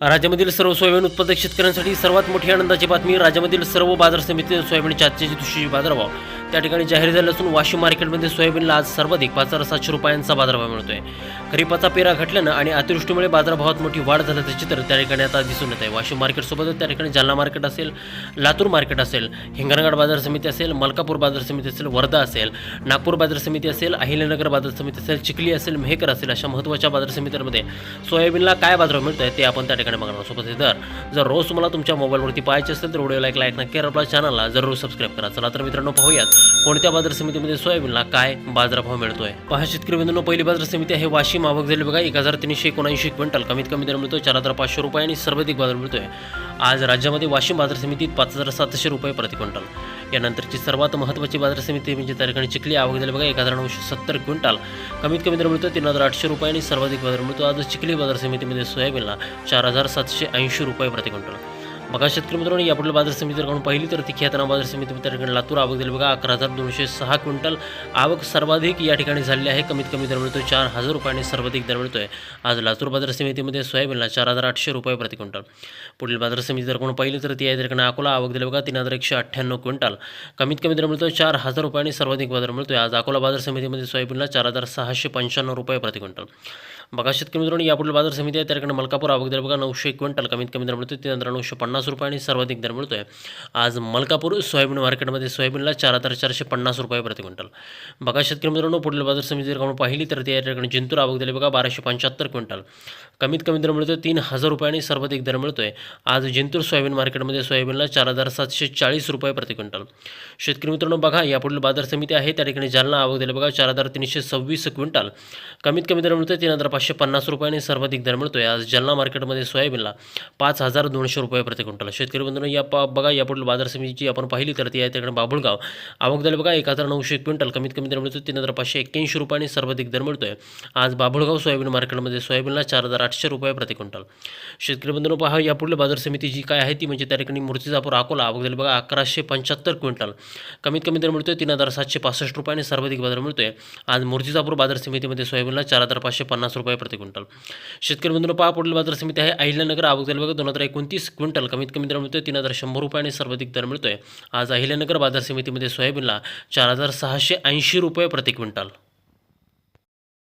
राज्यामधील सर्व सोयाबीन उत्पादक शेतकऱ्यांसाठी सर्वात मोठी आनंदाची बातमी राज्यामधील सर्व बाजार समिती सोयाबीनच्या आजची दुसरी बाजारभाव. त्या ठिकाणी जाहीर झालं असून वाशिम मार्केटमध्ये सोयाबीनला आज सर्वाधिक पाच हजार सातशे रुपयांचा बाजारभाव मिळतोय. खरीपाचा पेरा घटल्यानं आणि अतिवृष्टीमुळे बाजारभावात मोठी वाढ झाल्याचं चित्र त्या ठिकाणी आता दिसून येत आहे वाशिम मार्केटसोबतच त्या ठिकाणी जालना मार्केट असेल लातूर मार्केट असेल हिंगणघाट बाजार समिती असेल मलकापूर बाजार समिती असेल वर्धा असेल नागपूर बाजार समिती असेल अहिल्यानगर बाजार समिती असेल चिखली असेल मेहकर असेल अशा महत्त्वाच्या बाजार समित्यांमध्ये सोयाबीनला काय बाजारभाव मिळत आहे ते आपण त्या ठिकाणी बघणार सोबत हे दर जर रोज तुम्हाला तुमच्या मोबाईलवरती पाहायचे असेल तर व्हिडिओला एक लाईक नक्की करा. आपल्या चॅनलला जरूर सबस्क्राईब करा. चला तर मित्रांनो पाहूयात कोणत्या बाजार समितीमध्ये सोयाबीनला काय बाजारभाव मिळतोय? पहा शेतकरी बंधूंनो पहिली बाजार समिती आहे वाशिम आवक झाली बघा एक हजार तीनशे एकोणऐंशी क्विंटल कमीत कमी दर मिळतो चार हजार पाचशे रुपये आणि सर्वाधिक बाजार मिळतोय. आज राज्यामध्ये वाशिम बाजार समितीत पाच हजार सातशे रुपये प्रति क्विंटल. यानंतरची सर्वात महत्त्वाची बाजार समिती म्हणजे त्या ठिकाणी चिखली आवक झाली बघा एक हजार नऊशे सत्तर क्विंटल कमीत कमी दर मिळतो तीन हजार आठशे रुपये आणि सर्वाधिक बाजार मिळतो आज चिखली बाजार समितीमध्ये सोयाबीनला चार हजार सातशे ऐंशी रुपये प्रति क्विंटल. बघा शेतकरी मित्रांनो यापुढील बाजार समिती जर कोण पाहिली तर ती बाजार समिती मित्रांकडे लातूर आवक दिली बघा अकरा हजार दोनशे सहा क्विंटल आवक सर्वाधिक या ठिकाणी झालेली आहे. कमीत कमी दर मिळतो चार हजार रुपयाने सर्वाधिक दर मिळतोय. आज लातूर बाजार समितीमध्ये सोयाबीनला चार हजार आठशे रुपये प्रति क्विंटल. पुढील बाजार समिती जर कोण पाहिली तर ती आहे तिकडे अकोला आवक दिली बघा तीन हजार एकशे अठ्ठ्याण्णव क्विंटल. कमीत कमी दर मिळतो चार हजार रुपयांनी सर्वाधिक बाजार मिळतोय. आज अकोला बाजार समितीमध्ये सोयाबीनला चार हजार सहाशे पंच्याण्णव रुपये प्रति क्विंटल. बघा शेतकरी मित्रांनो यापुढील बाजार समिती आहे त्याकडे मलकापूर आवक दिली बघा नऊशे क्विंटल. कमीत कमी दर मिळतो तीन हजार नऊशे पन्नास रुपये आणि सर्वाधिक दर मिळतोय. आज मलकापूर सोयाबीन मार्केटमध्ये सोयाबीनला चार हजार चारशे पन्नास रुपये प्रति क्विंटल. बघा शेतकरी मित्रांनो पुढील बाजार समिती जर आपण पाहिली तर त्या या ठिकाणी जिंतूर आवक दिली बघा बाराशे पंच्याहत्तर क्विंटल. कमीत कमी दर मिळतो तीन हजार रुपये आणि सर्वाधिक दर मिळतोय. आज जिंतूर सोयाबीन मार्केटमध्ये सोयाबीनला चार हजार सातशे चाळीस रुपये प्रति क्विंटल. शेतकरी मित्रांनो बघा यापुढील बाजार समिती आहे. त्या ठिकाणी जालना आवक दिली बघा चार हजार तीनशे सव्वीस क्विंटल. कमीत कमी दर मिळतोय तीन हजार पाचशे पन्नास रुपये आणि सर्वाधिक दर मिळतोय. आज जालना मार्केटमध्ये सोयाबीनला पाच हजार दोनशे रुपये प्रति क्विंटल शेतकरी बंधूंनो या पा बघा यापुढील बाजार समितीची आपण पाहिली तर ती आहे त्याकडे बाबुळगाव आवक बघा एक हजार नऊशे क्विंटल. कमीत कमी दर मिळतो तीन हजार पाचशे एक्क्याऐंशी रुपयांनी सर्वाधिक दर मिळतोय. आज बाबुळगाव सोयाबीन मार्केटमध्ये सोयाबीनला चार हजार आठशे रुपये प्रति क्विंटल. शेतकरी बंधूंनो पहा यापुढील बाजार समिती जी काय आहे ती म्हणजे त्या ठिकाणी मूर्तिजापूर अकोला आवक बघा अकराशे पंच्याहत्तर क्विंटल. कमीत कमी दर मिळतोय तीन हजार सातशे पासष्ट रुपयांनी सर्वाधिक बाजार मिळतोय. आज मूर्तिजापूर बाजार समितीमध्ये सोयाबीनला चार हजार पाचशे पन्नास रुपये प्रति क्विंटल. शेतकरी बंधूंनो पहा पुढील बाजार समिती आहे. अहिल्यानगर आवक झाली बघा दोन हजार एकोणतीस क्विंटल. कमीत कमी दर मिळतोय तीन हजार शंभर रुपये आणि सर्वाधिक दर मिळतोय. आज अहिल्यानगर बाजार समितीमध्ये सोयाबीनला चार हजार सहाशे ऐंशी रुपये प्रति क्विंटल.